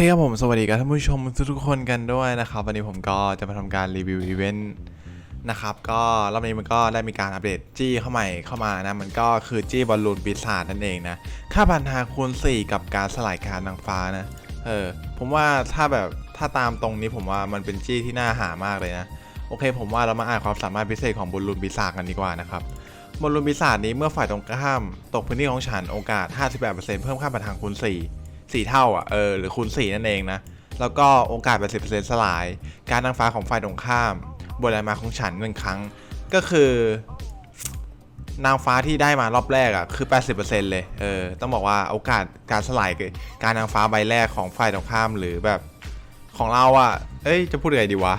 เคครับผมสวัสดีครับท่านผู้ชมทุกๆคนกันด้วยนะครับ วันนี้ผมก็จะมาทำการรีวิวอีเวนต์นะครับ ก็รอบนี้มันก็ได้มีการอัปเดตจี้เข้าใหม่เข้ามานะ มันก็คือจี้บอลลูนปีศาจนั่นเองนะ ค่าพันธาคูณ 4 กับการสลายการนางฟ้านะ เออ ผมว่าถ้าแบบถ้าตามตรงนี้ผมว่ามันเป็นจี้ที่น่าหามากเลยนะ โอเค ผมว่าเรามาอ่านความสามารถพิเศษของบอลลูนปีศาจกันดีกว่านะครับบอลลูนปีศาจนี้เมื่อฝ่ายตรงข้าม ตกพื้นที่ของฉันโอกาส 58%เพิ่มค่าพันธาคูณ 4 สี่เท่าอะเออหรือคูณ4นั่นเองนะ แล้วก็โอกาส80%สลาย การนางฟ้าของฝ่ายตรงข้ามบนแรงมาของฉันหนึ่งครั้ง ก็คือนางฟ้าที่ได้มารอบแรกอะคือ 80%เลย เออ ต้องบอกว่าโอกาสการสลายการนางฟ้าใบแรกของฝ่ายตรงข้ามหรือแบบของเราอะ เอ้ย จะพูดยังไงดีวะ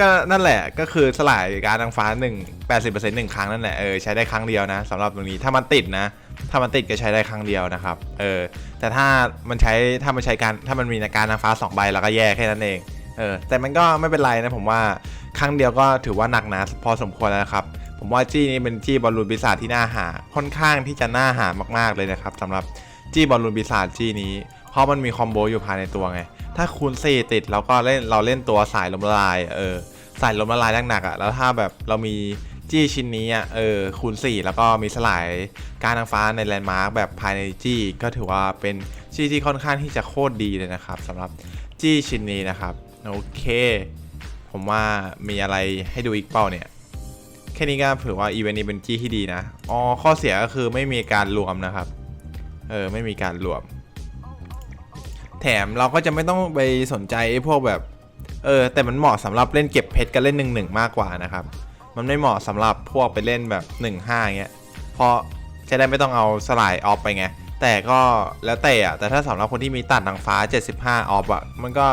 ก็นั่นแหละ ก็คือสลายการนางฟ้า1 80%หนึ่งครั้งนั่นแหละ เออ ใช้ได้ครั้งเดียวนะสำหรับตรงนี้ ถ้ามันติดนะ ถ้ามันติดก็ใช้ได้ครั้งเดียวนะครับ เออ แต่ถ้ามันใช้ ถ้ามันใช้การ ถ้ามันมีนาการนางฟ้า2ใบเราก็แย่แค่นั้นเอง เออ แต่มันก็ไม่เป็นไรนะผมว่า ครั้งเดียวก็ถือว่าหนักหนะพอสมควรแล้วนะครับ ผมว่าจี้นี้เป็นจี้บอลลูนปีศาจที่น่าหา ค่อนข้างที่จะน่าหามากๆเลยนะครับสำหรับจี้บอลลูนปีศาจจี้นี้ เพราะมันมีคอมโบอยู่ภายในตัวไง ถ้าคูณ4ติดเราก็เล่น เราเล่นตัวสายลมละลาย เออ สายลมละลายหนักๆอะ แล้วถ้าแบบเรามี จี้ชิ้นนี้อะเออคูณ 4 แล้วก็มีสลายการนางฟ้าในแลนด์มาร์กแบบภายในจี้ก็ถือว่าเป็นจี้ที่ค่อนข้างที่จะโคตรดีเลยนะครับสำหรับจี้ชิ้นนี้นะครับโอเค ผมว่ามีอะไรให้ดูอีกเปล่าเนี่ยแค่นี้ก็ถือว่าอีเวนต์นี้เป็นจี้ที่ดีนะอ๋อข้อเสียก็คือไม่มีการรวมนะครับเออไม่มีการรวม แถมเราก็จะไม่ต้องไปสนใจพวกแบบเออแต่มันเหมาะสำหรับเล่นเก็บเพชรกันเล่นหนึ่งหนึ่งมากกว่านะครับ มันไม่เหมาะสำหรับพวกไปเล่นแบบ1นห้าเงี้ยเพราะจะได้ไม่ต้องเอาสลายออฟไปไงแต่ก็แล้วแต่อะแต่ถ้าสำหรับคนที่มีตัดนางฟ้า 75 ออฟอะมันก็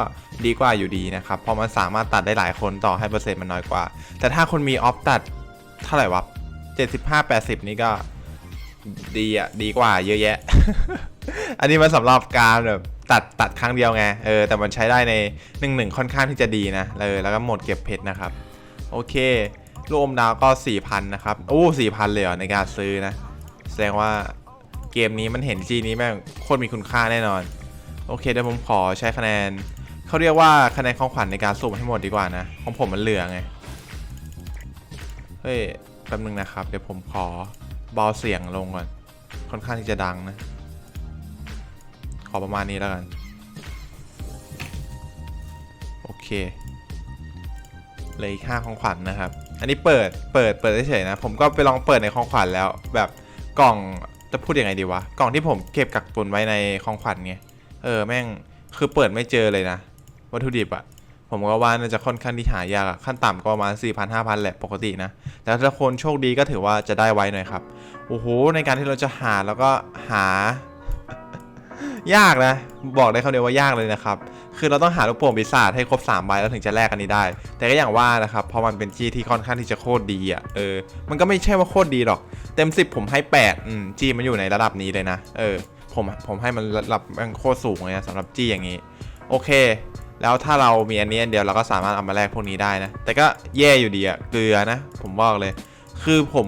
ดีกว่าอยู่ดีนะครับเพราะมันสามารถตัดได้หลายคนต่อให้เปอร์เซ็นต์มันน้อยกว่า แต่ถ้าคนมีออฟตัดเท่าไหร่วะ75 80 นี่ก็ดีอะดีกว่าเยอะแยะ อันนี้มันสำหรับการแบบตัดตัดครั้งเดียวไงเออแต่มันใช้ได้ในหนึ่งหนึ่งค่อนข้างที่จะดีนะเออแล้วก็หมดเก็บเพชรนะครับ โอเค ลูกอมดาวก็ 4,000 นะครับโอ้4,000 เลยเหรอในการซื้อนะ แสดงว่าเกมนี้มันเห็นจีนี้แม่งโคตรมีคุณค่าแน่นอน โอเคเดี๋ยวผมขอใช้คะแนนเขาเรียกว่าคะแนนของขวัญในการสุ่มให้หมดดีกว่านะ ของผมมันเหลือไง เฮ้ยแป๊บนึงนะครับ เดี๋ยวผมขอเบาเสียงลงก่อน ค่อนข้างที่จะดังนะ ขอประมาณนี้แล้วกัน โอเค เลยค่าของขวัญนะครับ อันนี้เปิดเปิดเปิดเฉยๆนะ ผมก็ไปลองเปิดในของขวัญแล้ว แบบกล่องจะพูดยังไงดีวะกล่องที่ผมเก็บกักตุนไว้ในของขวัญไงเออแม่งคือเปิดไม่เจอเลยนะ วัตถุดิบอะผมก็ว่าน่าจะค่อนข้างที่หายากขั้นต่ำก็ประมาณ 4 0 0 0 5,000แหละปกตินะ แต่ถ้าคนโชคดีก็ถือว่าจะได้ไว้หน่อยครับ โอ้โห ในการที่เราจะหาแล้วก็หา ยากนะ บอกได้คำเดียวว่ายากเลยนะครับ คือเราต้องหาลูกโป่งปีศาจให้ครบ3ใบแล้วถึงจะแลกอันนี้ได้ แต่ก็อย่างว่านะครับพราะมันเป็นจี้ที่ค่อนข้างที่จะโคตรดีอะเออมันก็ไม่ใช่ว่าโคตรดีหรอก เต็ม 10 ผมให้8อืมจี้มันอยู่ในระดับนี้เลยนะเออผมผมให้มันระดับมันโคตรสูงเลยนะสำหรับจี้อย่างนี้ โอเค แล้วถ้าเรามีอันนี้อันเดียวเราก็สามารถเอามาแลกพวกนี้ได้นะ แต่ก็แย่อยู่ดีอะเกลือนะ ผมบอกเลย คือผม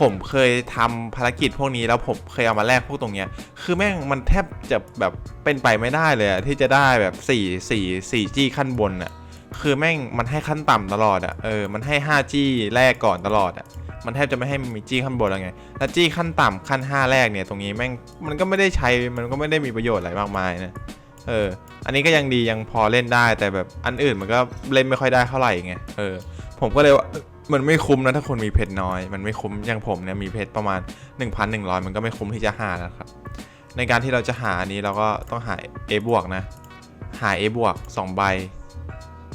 ผมเคยทำภารกิจพวกนี้แล้วผมเคยเอามาแลกพวกตรงเนี้ย คือแม่งมันแทบจะแบบเป็นไปไม่ได้เลยที่จะได้แบบ4 4 4จี้ขั้นบนอะคือแม่งมันให้ขั้นต่ำตลอดอะเออมันให้5จี้แรกก่อนตลอดอะมันแทบจะไม่ให้มีจี้ขั้นบนแล้วไง แล้วจี้ขั้นต่ำขั้น 5 แรกเนี่ยตรงนี้แม่งมันก็ไม่ได้ใช้มันก็ไม่ได้มีประโยชน์อะไรมากมายนะเออ อันนี้ก็ยังดียังพอเล่นได้แต่แบบอันอื่นมันก็เล่นไม่ค่อยได้เท่าไหร่ไงเออ ผมก็เลยว่า มันไม่คุ้มนะถ้าคนมีเพชรน้อย มันไม่คุ้มอย่างผมเนี่ยมีเพชรประมาณ 1,100 มันก็ไม่คุ้มที่จะหานะครับ ในการที่เราจะหาอันนี้เราก็ต้องหา A บวกนะ หา A บวก2ใบ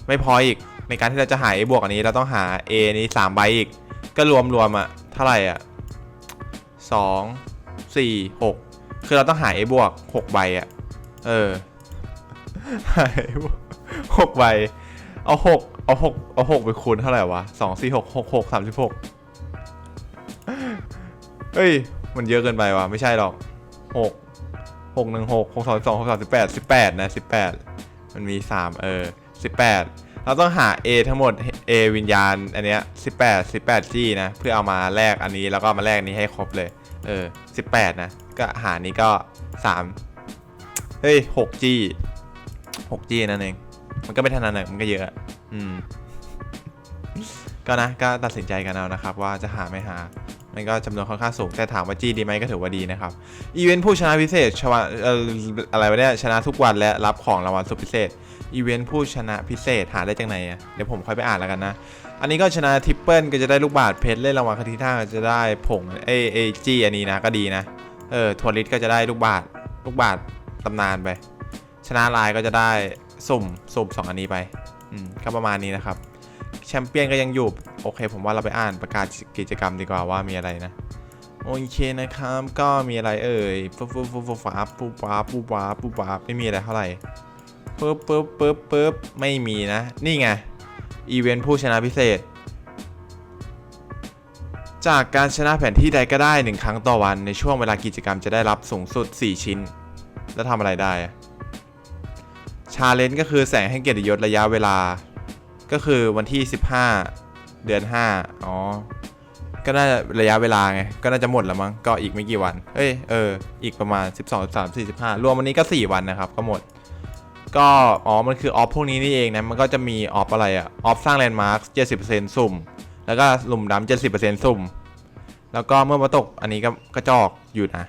ไม่พออีก ในการที่เราจะหา A บวกอันนี้เราต้องหา A นี้3ใบอีก ก็รวมรวมอะเท่าไหร่อะ2 4 6คือเราต้องหา A บวก6ใบอะเออหา A บวก6ใบเอาหก เอาหกเอาหกไปคูณเท่าไหร่วะสองสี่หกหกหกสามสิบหกเฮ้ย มันเยอะเกินไปวะไม่ใช่หรอกหกหกหนึ่งหกหกสองสองหกสามสิบแปดสิบแปดนะสิบแปดมันมีสามเออสิบแปดเราต้องหา A ทั้งหมด A วิญญาณ อันเนี้ยสิบแปดสิบแปดจี้นะ เพื่อเอามาแลกอันนี้แล้วก็มาแลกนี้ให้ครบเลย เออสิบแปดนะ ก็หานี้ก็สามเฮ้ยหกจี้ 6G นั่นเอง มันก็ไม่เท่านั้นนะมันก็เยอะ อืม ก็นะก็ตัดสินใจกันเอานะครับ ว่าจะหาไม่หา มันก็จำนวนค่อนข้างสูง แต่ถามว่าจีดีไหมก็ถือว่าดีนะครับ อีเวนต์ผู้ชนะพิเศษชวะอะไรวะเนี่ยชนะทุกวันและรับของรางวัลสุดพิเศษ อีเวนต์ผู้ชนะพิเศษหาได้จากไหนอะ เดี๋ยวผมค่อยไปอ่านแล้วกันนะ อันนี้ก็ชนะทริปเปิลก็จะได้ลูกบาศก์เพชรเล่นรางวัลคดีท่าจะได้ผงเอเอจีอันนี้นะก็ดีนะ เออทัวริสก็จะได้ลูกบาศก์ลูกบาศก์ตำนานไป ชนะลายก็จะได้สุ่มสุ่มสองอันนี้ไป ก็ประมาณนี้นะครับ แชมเปี้ยนก็ยังอยู่ โอเค ผมว่าเราไปอ่านประกาศกิจกรรมดีกว่าว่ามีอะไรนะ โอเคนะครับ ก็มีอะไรเอ่ยฟุ๊บฟุ๊บฟุ๊บฟุ๊บฟ้าปุ๊บว้าปุ๊บว้าปุ๊บว้าไม่มีอะไรเท่าไหร่ปึ๊บปึ๊บปึ๊บปึ๊บไม่มีนะ นี่ไง อีเวนต์ผู้ชนะพิเศษ จากการชนะแผนที่ใดก็ได้ 1 ครั้งต่อวันในช่วงเวลากิจกรรมจะได้รับสูงสุด 4 ชิ้น แล้วทำอะไรได้ ชาเลนจ์ก็คือแสงให้เกียรติยศระยะเวลา ก็คือวันที่ 15 เดือน 5 อ๋อ ก็น่าจะระยะเวลาไง ก็น่าจะหมดแล้วมั้ง ก็อีกไม่กี่วัน เอ้ย เออ อีกประมาณ 12 13 45 รวมวันนี้ก็ 4 วันนะครับ ก็หมด ก็ อ๋อ มันคือออฟพวกนี้นี่เองนะ มันก็จะมีออฟอะไรอะออฟสร้างแลนด์มาร์ค70%สุ่ม แล้วก็หลุมดำ70%สุ่ม แล้วก็เมื่อมาตกอันนี้ก็กระจอกอยู่นะ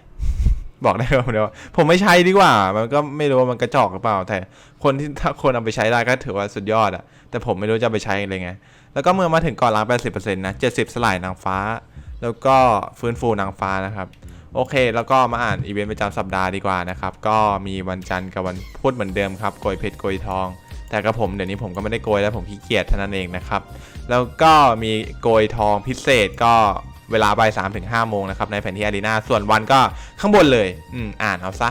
บอกได้คำเดียว่าผมไม่ใช้ดีกว่า มันก็ไม่รู้ว่ามันกระจอกหรือเปล่า แต่คนที่ถ้าคนเอาไปใช้ได้ก็ถือว่าสุดยอดอะแต่ผมไม่รู้จะไปใช้เลยไง แล้วก็เมื่อมาถึงก่อนล้าง 80%นะ 70 สลายนางฟ้า แล้วก็ฟื้นฟูนางฟ้านะครับ โอเค แล้วก็มาอ่านอีเวนต์ประจำสัปดาห์ดีกว่านะครับ ก็มีวันจันทร์กับวันพุธเหมือนเดิมครับโกยเพชรโกยทอง แต่กับผมเดี๋ยวนี้ผมก็ไม่ได้โกยแล้วผมขี้เกียจเท่านั้นเองนะครับ แล้วก็มีโกยทองพิเศษก็ เวลาบ่ายสามถึงห้าโมงนะครับในแผนที่อารีนาส่วนวันก็ข้างบนเลยอืมอ่านเอาซะ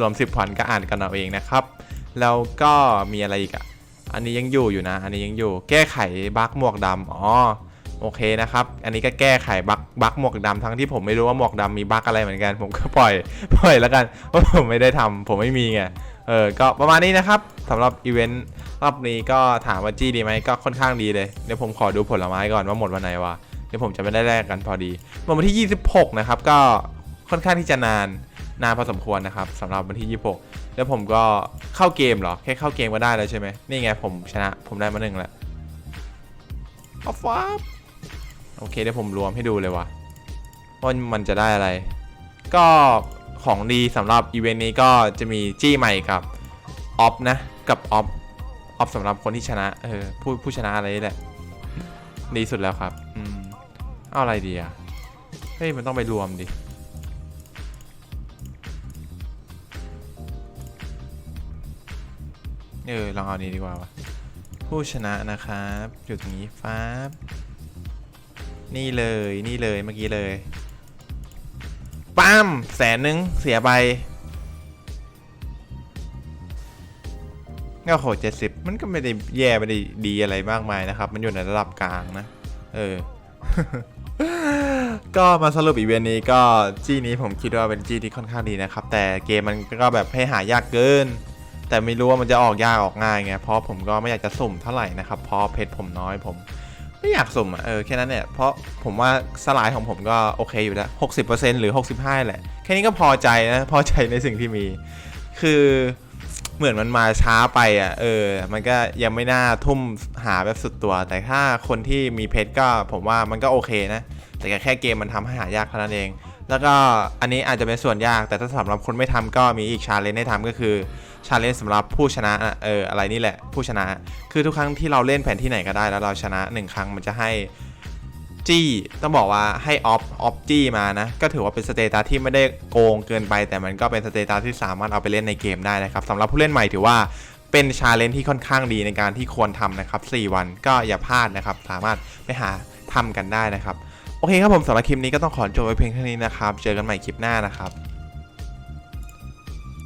รวม 10วันก็อ่านกันเอาเองนะครับ แล้วก็มีอะไรอีกอะอันนี้ยังอยู่อยู่นะ อันนี้ยังอยู่ แก้ไขบั๊กหมวกดำอ๋อโอเคนะครับ อันนี้ก็แก้ไขบั๊กบั๊กหมวกดำทั้งที่ผมไม่รู้ว่าหมวกดำมีบั๊กอะไรเหมือนกัน ผมก็ปล่อยปล่อยแล้วกันเพราะผมไม่ได้ทำผมไม่มีไงเออก็ประมาณนี้นะครับสำหรับอีเวนต์รอบนี้ก็ถามว่าจี้ดีไหมก็ค่อนข้างดีเลยเดี๋ยวผมขอดูผลไม้ก่อนว่าหมดวันไหนวะ ดี๋ยวผมจะไม่ได้แลกกันพอดีหมดวันที่ 26 นะครับ ก็ค่อนข้างที่จะนานนานพอสมควรนะครับสำหรับวันที่ 26 แล้วผมก็เข้าเกมเหรอ แค่เข้าเกมก็ได้แล้วใช่ไหมนี่ไงผมชนะผมได้มาหนึ่งแล้วอาฟ้าบโอเคเดี๋ยวผมรวมให้ดูเลยว่ะว่ามันจะได้อะไร ก็ของดีสำหรับอีเวนต์นี้ก็จะมีจี้ใหม่กับออฟนะ กับออฟออฟสำหรับคนที่ชนะเออผู้ผู้ชนะอะไรนี่แหละ ดีสุดแล้วครับ อืม เอาอะไรดีอะเฮ้ย มันต้องไปรวมดิ เออ ลองเอานี้ดีกว่าวะผู้ชนะนะครับอยู่ตรงนี้ฟ้าบนี่เลยนี่เลยเมื่อกี้เลยปั้มแสนนึงเสียไปก็โหเจ็ดสิบมันก็ไม่ได้แย่ไม่ได้ดีอะไรมากมายนะครับ มันอยู่ในระดับกลางนะ เออ ก็มาสรุปอีเวนต์นี้ก็จี้นี้ผมคิดว่าเป็นจี้ที่ค่อนข้างดีนะครับ แต่เกมมันก็แบบให้หายากเกิน แต่ไม่รู้ว่ามันจะออกยากออกง่ายไงเพราะผมก็ไม่อยากจะสุ่มเท่าไหร่นะครับเพราะเพชรผมน้อยผมไม่อยากสุ่มอะเออแค่นั้นเนี่ยเพราะผมว่าสลายของผมก็โอเคอยู่แล้ว60%หรือ 65 แหละ แค่นี้ก็พอใจนะพอใจในสิ่งที่มี คือเหมือนมันมาช้าไปอะเออ มันก็ยังไม่น่าทุ่มหาแบบสุดตัว แต่ถ้าคนที่มีเพชรก็ผมว่ามันก็โอเคนะ แต่แค่เกมมันทำให้หายากเท่านั้นเอง แล้วก็อันนี้อาจจะเป็นส่วนยาก แต่ถ้าสำหรับคนไม่ทำก็มีอีกชาเลนจ์ให้ทำก็คือชาเลนจ์สำหรับผู้ชนะเอออะไรนี่แหละผู้ชนะ คือทุกครั้งที่เราเล่นแผนที่ไหนก็ได้แล้วเราชนะหนึ่งครั้งมันจะให้จี้ต้องบอกว่าให้ออฟออฟจี้มานะ ก็ถือว่าเป็นสเตตัสที่ไม่ได้โกงเกินไป แต่มันก็เป็นสเตตัสที่สามารถเอาไปเล่นในเกมได้นะครับสำหรับผู้เล่นใหม่ถือว่าเป็นชาเลนจ์ที่ค่อนข้างดีในการที่ควรทำนะครับ 4 วันก็อย่าพลาดนะครับ สามารถไปหาทำกันได้นะครับ โอเคครับผมสำหรับคลิปนี้ก็ต้องขอจบไว้เพียงเท่านี้นะครับ เจอกันใหม่คลิปหน้านะครับ